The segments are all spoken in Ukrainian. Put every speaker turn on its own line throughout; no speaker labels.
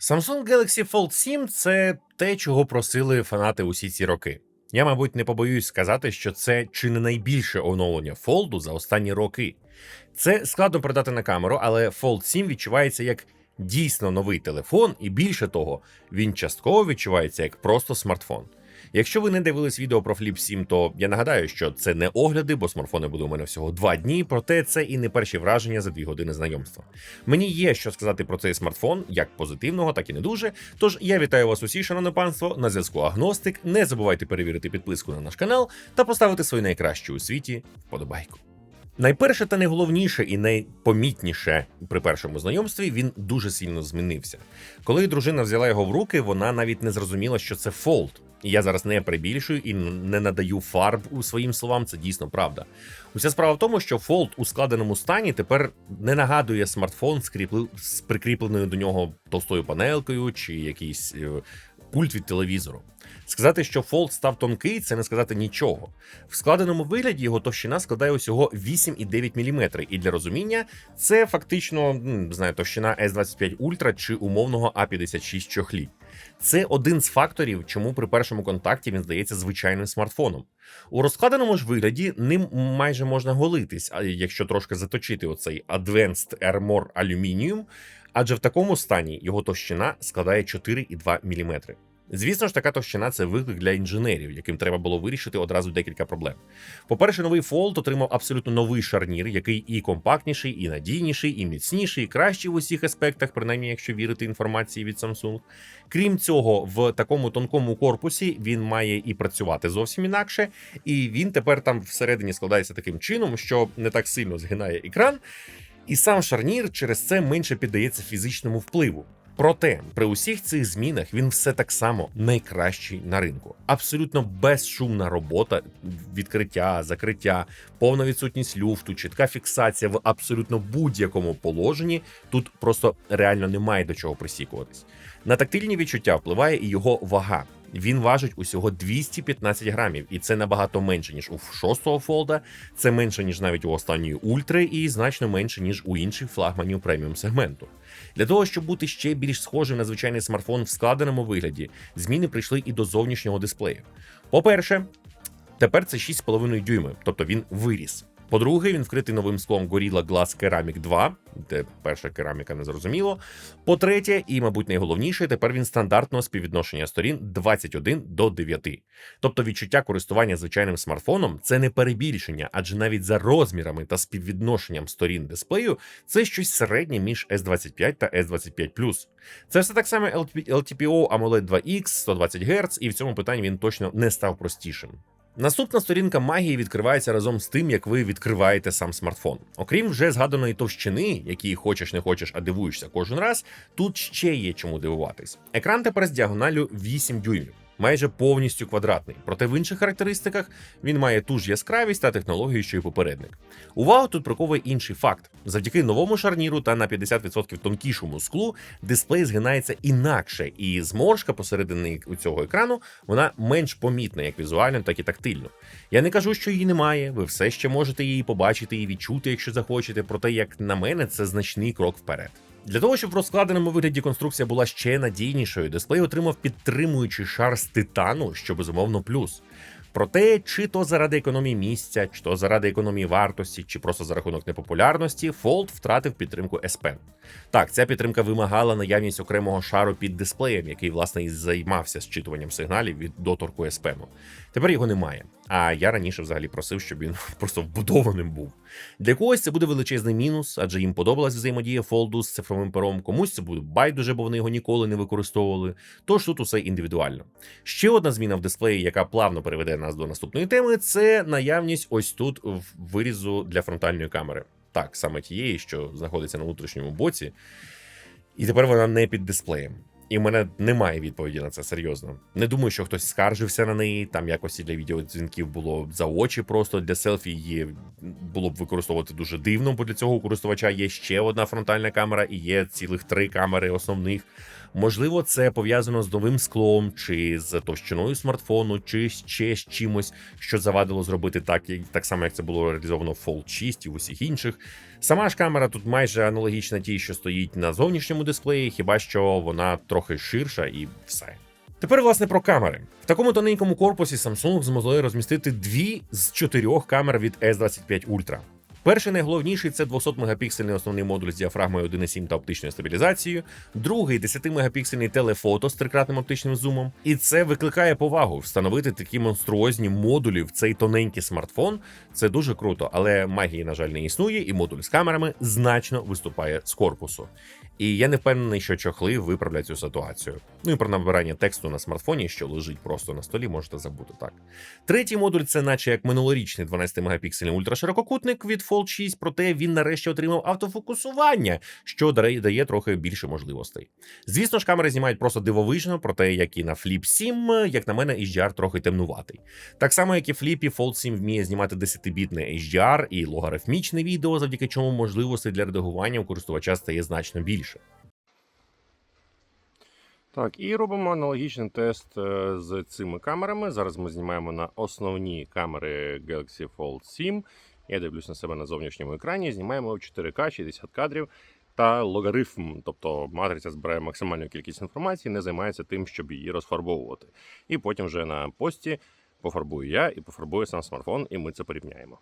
Samsung Galaxy Fold 7 це те, чого просили фанати усі ці роки. Я, мабуть, не побоюсь сказати, що це чи не найбільше оновлення Fold за останні роки. Це складно продати на камеру, але Fold 7 відчувається як дійсно новий телефон, і більше того, він частково відчувається як просто смартфон. Якщо ви не дивились відео про Flip 7, то я нагадаю, що це не огляди, бо смартфони буде у мене всього два дні. Проте це і не перші враження за дві години знайомства. Мені є що сказати про цей смартфон, як позитивного, так і не дуже. Тож я вітаю вас усі, шановне панство, на зв'язку Агностик. Не забувайте перевірити підписку на наш канал та поставити свою найкращу у світі вподобайку. Найперше та найголовніше і найпомітніше при першому знайомстві він дуже сильно змінився. Коли дружина взяла його в руки, вона навіть не зрозуміла, що це фолд. Я зараз не перебільшую і не надаю фарб у своїм словам. Це дійсно правда. Уся справа в тому, що фолд у складеному стані тепер не нагадує смартфон з, прикріпленою до нього товстою панелкою чи якийсь е, пульт від телевізору. Сказати, що фолд став тонкий, це не сказати нічого. В складеному вигляді його товщина складає усього 8,9 мм, і для розуміння це фактично знаю, товщина S25 Ultra чи умовного A56 чохлі. Це один з факторів, чому при першому контакті він здається звичайним смартфоном. У розкладеному ж вигляді ним майже можна голитись, а якщо трошки заточити оцей Advanced Armor Aluminium, адже в такому стані його товщина складає 4,2 мм. Звісно ж, така товщина це виклик для інженерів, яким треба було вирішити одразу декілька проблем. По-перше, новий Fold отримав абсолютно новий шарнір, який і компактніший, і надійніший, і міцніший, і кращий в усіх аспектах, принаймні, якщо вірити інформації від Samsung. Крім цього, в такому тонкому корпусі він має і працювати зовсім інакше, і він тепер там всередині складається таким чином, що не так сильно згинає екран. І сам шарнір через це менше піддається фізичному впливу. Проте при усіх цих змінах він все так само найкращий на ринку. Абсолютно безшумна робота, відкриття, закриття, повна відсутність люфту, чітка фіксація в абсолютно будь-якому положенні. Тут просто реально немає до чого присікуватись. На тактильні відчуття впливає і його вага. Він важить усього 215 грамів, і це набагато менше ніж у шостого фолда. Це менше ніж навіть у останньої ультри, і значно менше ніж у інших флагманів преміум сегменту. Для того щоб бути ще більш схожим на звичайний смартфон в складеному вигляді, зміни прийшли і до зовнішнього дисплею. По-перше, тепер це 6,5 дюйми, тобто він виріс. По-друге, він вкритий новим склом Gorilla Glass Ceramic 2, де перша кераміка не зрозуміло. По-третє, і, мабуть, найголовніше, тепер він стандартного співвідношення сторін 21 до 9. Тобто відчуття користування звичайним смартфоном це не перебільшення, адже навіть за розмірами та співвідношенням сторін дисплею це щось середнє між S25 та S25 Це все так само LTPO AMOLED 2X 120 Гц, і в цьому питанні він точно не став простішим. Наступна сторінка магії відкривається разом з тим, як ви відкриваєте сам смартфон. Окрім вже згаданої товщини, які хочеш не хочеш, а дивуєшся кожен раз. Тут ще є чому дивуватись. Екран тепер з діагоналю 8 дюймів майже повністю квадратний. Проте в інших характеристиках він має ту ж яскравість та технологію, що й попередник. Увагу тут приковує інший факт: завдяки новому шарніру та на 50% тонкішому склу дисплей згинається інакше, і зморшка посередині у цього екрану вона менш помітна як візуально, так і тактильно. Я не кажу, що її немає. Ви все ще можете її побачити і відчути, якщо захочете. Проте, як на мене, це значний крок вперед. Для того, щоб в розкладеному вигляді конструкція була ще надійнішою, дисплей отримав підтримуючий шар з титану, що безумовно плюс. Проте, чи то заради економії місця, чи то заради економії вартості, чи просто за рахунок непопулярності, Fold втратив підтримку S Pen. Так, ця підтримка вимагала наявність окремого шару під дисплеєм, який власне і займався зчитуванням сигналів від доторку S Pen. Тепер його немає. А я раніше взагалі просив, щоб він просто вбудованим був. Для когось це буде величезний мінус, адже їм подобалась взаємодія фолду з цифровим пером. Комусь це буде байдуже, бо вони його ніколи не використовували. Тож тут усе індивідуально. Ще одна зміна в дисплеї, яка плавно переведе нас до наступної теми, це наявність ось тут вирізу для фронтальної камери. Так, саме тієї, що знаходиться на внутрішньому боці. І тепер вона не під дисплеєм. І в мене немає відповіді на це серйозно. Не думаю, що хтось скаржився на неї. Там якось для відеодзвінків було за очі, просто для селфі її було б використовувати дуже дивно, бо для цього у користувача є ще одна фронтальна камера і є цілих три камери основних. Можливо, це пов'язано з новим склом, чи з товщиною смартфону, чи ще з чимось, що завадило зробити так, як так само, як це було реалізовано в Fold 6 і в усіх інших. Сама ж камера тут майже аналогічна тій, що стоїть на зовнішньому дисплеї, хіба що вона трохи ширша і все. Тепер, власне, про камери. В такому тоненькому корпусі Samsung змогли розмістити дві з чотирьох камер від S25 Ultra. Перший найголовніший це 200-мегапіксельний основний модуль з діафрагмою 1.7 та оптичною стабілізацією, другий 10-мегапіксельний телефото з трикратним оптичним зумом. І це викликає повагу встановити такі монструозні модулі в цей тоненький смартфон. Це дуже круто, але магії, на жаль, не існує, і модуль з камерами значно виступає з корпусу. І я не впевнений, що чохли виправлять цю ситуацію. Ну і про набирання тексту на смартфоні, що лежить просто на столі, можете забути так. Третій модуль це, наче як минулорічний 12-мегапіксельний ультраширококутник від Fold 6, проте він нарешті отримав автофокусування, що дає трохи більше можливостей. Звісно ж, камери знімають просто дивовижно, проте як і на Flip 7, як на мене, HDR трохи темнуватий. Так само, як і Flip, Fold 7 вміє знімати 10-бітне HDR і логарифмічне відео, завдяки чому можливостей для редагування у користувача стає значно більше.
Так, і робимо аналогічний тест е, з цими камерами. Зараз ми знімаємо на основні камери Galaxy Fold 7. Я дивлюсь на себе на зовнішньому екрані, знімаємо в 4К 60 кадрів та логарифм, тобто матриця збирає максимальну кількість інформації, не займається тим, щоб її розфарбовувати. І потім вже на пості пофарбую я і пофарбую сам смартфон, і ми це порівняємо.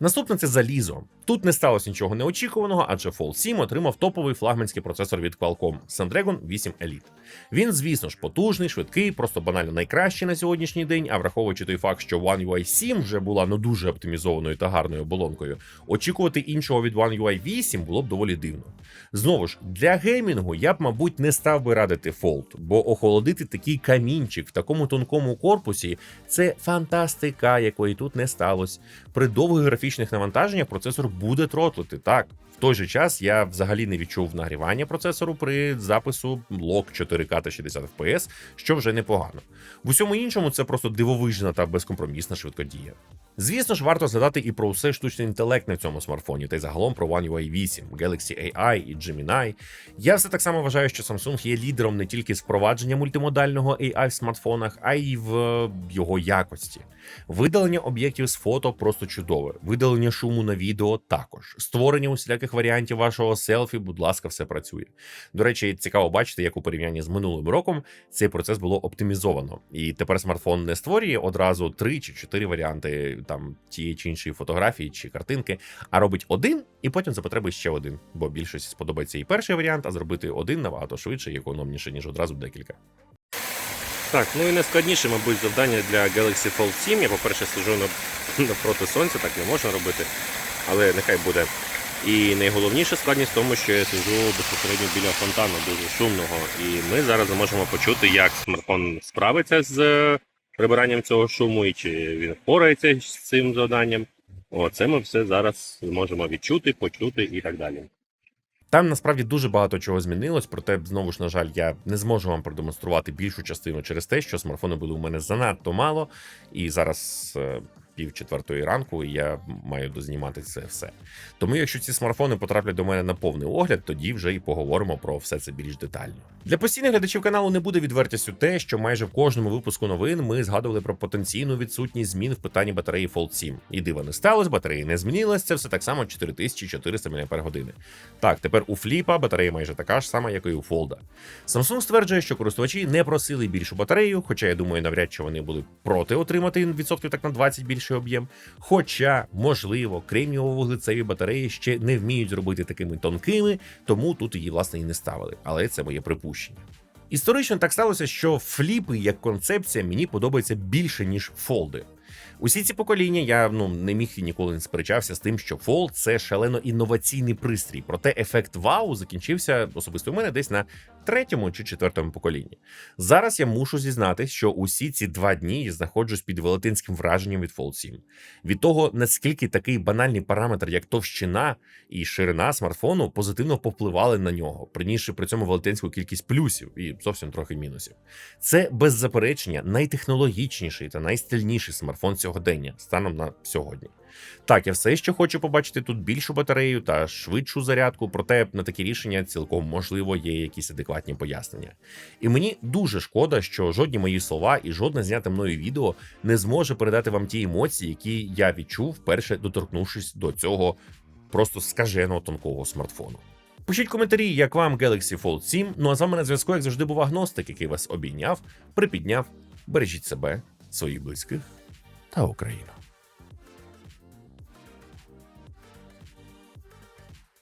Наступне це залізо. Тут не сталося нічого неочікуваного, адже Fold 7 отримав топовий флагманський процесор від Qualcomm Snapdragon 8 Elite. Він, звісно ж, потужний, швидкий, просто банально найкращий на сьогоднішній день. А враховуючи той факт, що One UI 7 вже була ну дуже оптимізованою та гарною оболонкою, очікувати іншого від One UI 8 було б доволі дивно. Знову ж, для геймінгу я б, мабуть, не став би радити Fold, бо охолодити такий камінчик в такому тонкому корпусі це фантастика, якої тут не сталося. При довгих графічних навантаженнях процесор буде тротлити. Так, в той же час я взагалі не відчув нагрівання процесору при запису лог 4К та 60 FPS, що вже непогано. В усьому іншому це просто дивовижна та безкомпромісна швидкодія. Звісно ж, варто згадати і про все штучний інтелект на цьому смартфоні, та й загалом про One UI 8, Galaxy AI і Gemini. Я все так само вважаю, що Samsung є лідером не тільки впровадження мультимодального AI в смартфонах, а й в його якості. Видалення об'єктів з фото просто чудове. Видалення шуму на відео також. Створення усіляких варіантів вашого селфі, будь ласка, все працює. До речі, цікаво бачити, як у порівнянні з минулим роком цей процес було оптимізовано. І тепер смартфон не створює одразу три чи чотири варіанти там тієї чи іншої фотографії чи картинки, а робить один і потім за потреби ще один. Бо більшості сподобається і перший варіант, а зробити один набагато швидше і економніше, ніж одразу декілька.
Так, ну і найскладніше, мабуть, завдання для Galaxy Fold 7. Я, по-перше, сиджу на- напроти сонця, так не можна робити, але нехай буде. І найголовніша складність в тому, що я сиджу безпосередньо біля фонтану, дуже шумного. І ми зараз зможемо почути, як смартфон справиться з е, прибиранням цього шуму, і чи він впорається з цим завданням. О, це ми все зараз зможемо відчути, почути і так далі.
Там насправді дуже багато чого змінилось, проте знову ж на жаль, я не зможу вам продемонструвати більшу частину через те, що смартфони були у мене занадто мало, і зараз е, пів четвертої ранку, і я маю дознімати це все. Тому, якщо ці смартфони потраплять до мене на повний огляд, тоді вже і поговоримо про все це більш детально. Для постійних глядачів каналу не буде відвертістю те, що майже в кожному випуску новин ми згадували про потенційну відсутність змін в питанні батареї Fold 7. І дива не сталося, батарея не змінилась, це все так само 4400 мАч. Так, тепер у фліпа батарея майже така ж сама, як і у Фолда. Samsung стверджує, що користувачі не просили більшу батарею, хоча я думаю, навряд чи вони були проти отримати відсотків так на 20 більший об'єм. Хоча, можливо, кремнієво-вуглецеві батареї ще не вміють зробити такими тонкими, тому тут її власне і не ставили. Але це моє припущення. Історично так сталося, що фліпи як концепція мені подобається більше ніж фолди. Усі ці покоління я ну не міг і ніколи не сперечався з тим, що Fold – це шалено інноваційний пристрій. Проте ефект вау закінчився особисто у мене десь на третьому чи четвертому поколінні. Зараз я мушу зізнатись, що усі ці два дні я знаходжусь під велетенським враженням від Fold 7. Від того, наскільки такий банальний параметр, як товщина і ширина смартфону, позитивно повпливали на нього, принісши при цьому велетенську кількість плюсів і зовсім трохи мінусів. Це без заперечення найтехнологічніший та найстильніший смартфон сьогодення станом на сьогодні. Так, я все ще хочу побачити тут більшу батарею та швидшу зарядку, проте на такі рішення цілком можливо є якісь адекватні пояснення. І мені дуже шкода, що жодні мої слова і жодне зняте мною відео не зможе передати вам ті емоції, які я відчув, вперше доторкнувшись до цього просто скаженого тонкого смартфону. Пишіть коментарі, як вам Galaxy Fold 7. Ну а з вами на зв'язку, як завжди, був агностик, який вас обійняв, припідняв. Бережіть себе, своїх близьких та Україну.